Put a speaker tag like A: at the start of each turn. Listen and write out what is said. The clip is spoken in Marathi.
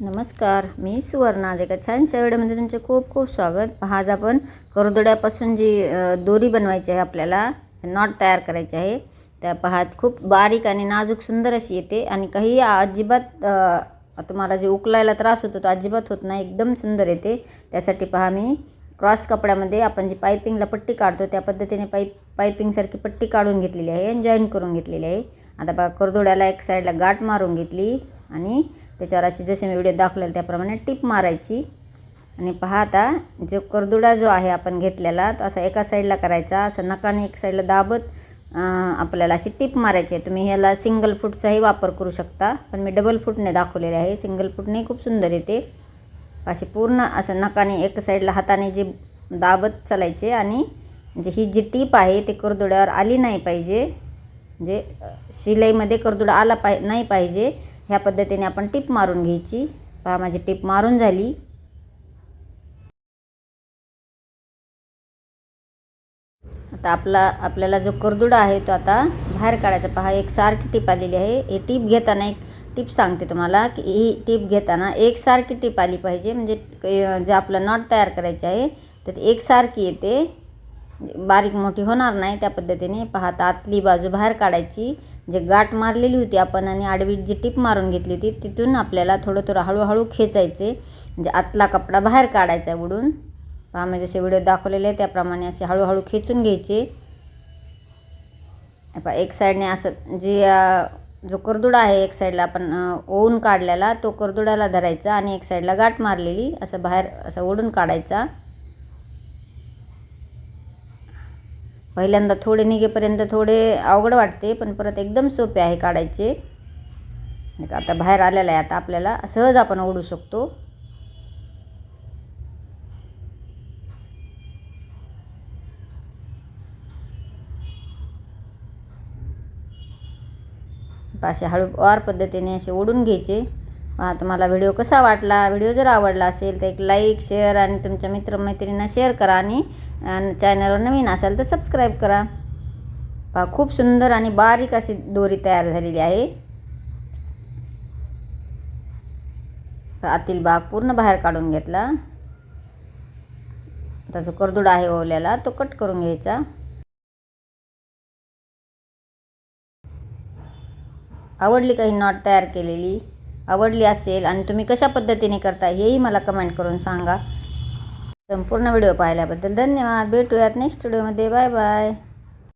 A: नमस्कार मी सुवर्णा. आज एका छानशा व्हिडिओमध्ये तुमचे खूप खूप स्वागत. आज आपण करदोड्यापासून जी दोरी बनवायची आहे आपल्याला नॉट तयार करायचे आहे. त्या पहात खूप बारीक आणि नाजूक सुंदर अशी येते आणि काही अजिबात तुम्हाला जे उकलायला त्रास होतो तो अजिबात होत नाही एकदम सुंदर येते. त्यासाठी पहा मी क्रॉस कपड्यामध्ये आपण जी पायपिंगला पट्टी काढतो त्या पद्धतीने पाईप पायपिंगसारखी पट्टी काढून घेतलेली आहे आणि जॉईन करून घेतलेली आहे. आता पहा करदोड्याला एक साईडला गाठ मारून घेतली आणि त्याच्यावर अशी जसे मी व्हिडिओ दाखवलेला त्याप्रमाणे टिप मारायची. आणि पहा आता जो करदुडा जो आहे आपण घेतलेला तो असा एका साईडला करायचा असं नकाने एक साईडला दाबत आपल्याला अशी टिप मारायची आहे. तुम्ही ह्याला सिंगल फूटचाही वापर करू शकता पण मी डबल फूटने दाखवलेले आहे. सिंगल फूटने खूप सुंदर येते. अशी पूर्ण असं नकाने एक साईडला हाताने जे दाबत चालायचे आणि म्हणजे ही जी टीप आहे ते कर्दुड्यावर आली नाही पाहिजे. म्हणजे शिलाईमध्ये कर्दुडा आला पाय नाही पाहिजे. ह्या पद्धतीने आपण टिप मारून घ्यायची. पहा माझी टीप मारून झाली. आता आपला आपल्याला जो करदुडा आहे तो आता बाहेर काढायचा. पहा एक सारखी टीप आलेली आहे. हे टीप घेताना एक टीप सांगते तुम्हाला की ही टीप घेताना एक सारखी टीप आली पाहिजे. म्हणजे जे आपलं नॉट तयार करायचे आहे तर एकसारखी येते. बारीक मोठी होणार नाही त्या पद्धतीने. पाहता आतली बाजू बाहेर काढायची. जे गाठ मारलेली होती आपण आणि आडवी जी टीप मारून घेतली होती तिथून आपल्याला थोडं थोडं हळूहळू खेचायचे. म्हणजे आतला कपडा बाहेर काढायचा उडून पहा मी जसे व्हिडिओ दाखवलेले आहे त्याप्रमाणे असे हळूहळू खेचून घ्यायचे. पहा एक साईडने असं जे जो करदुडा आहे एक साईडला आपण ओवून काढलेला तो करदुडाला धरायचा आणि एक साईडला गाठ मारलेली असं बाहेर असं ओढून काढायचा. पहिल्यांदा थोडे निघेपर्यंत थोडे अवघड वाटते पण परत एकदम सोपे आहे काढायचे. का आता बाहेर आलेलं आहे आता आपल्याला सहज आपण ओढू शकतो. असे हळूवार पद्धतीने असे ओढून घ्यायचे. पहा तुम्हाला व्हिडिओ कसा वाटला व्हिडिओ जर आवडला असेल तर एक लाईक शेअर आणि तुमच्या मित्रमैत्रिणींना शेअर करा आणि आणि चॅनलवर नवीन असाल तर सबस्क्राईब करा. पहा खूप सुंदर आणि बारीक अशी दोरी तयार झालेली आहे. आतील भाग पूर्ण बाहेर काढून घेतला. त्याचा करदुडा आहे ओवल्याला तो कट करून घ्यायचा. आवडली काही नॉट तयार केलेली? आवडली असेल आणि तुम्ही कशा पद्धतीने करता हेही मला कमेंट करून सांगा. संपूर्ण व्हिडिओ पाहिल्याबद्दल धन्यवाद. भेटूयात नेक्स्ट व्हिडिओमध्ये बाय बाय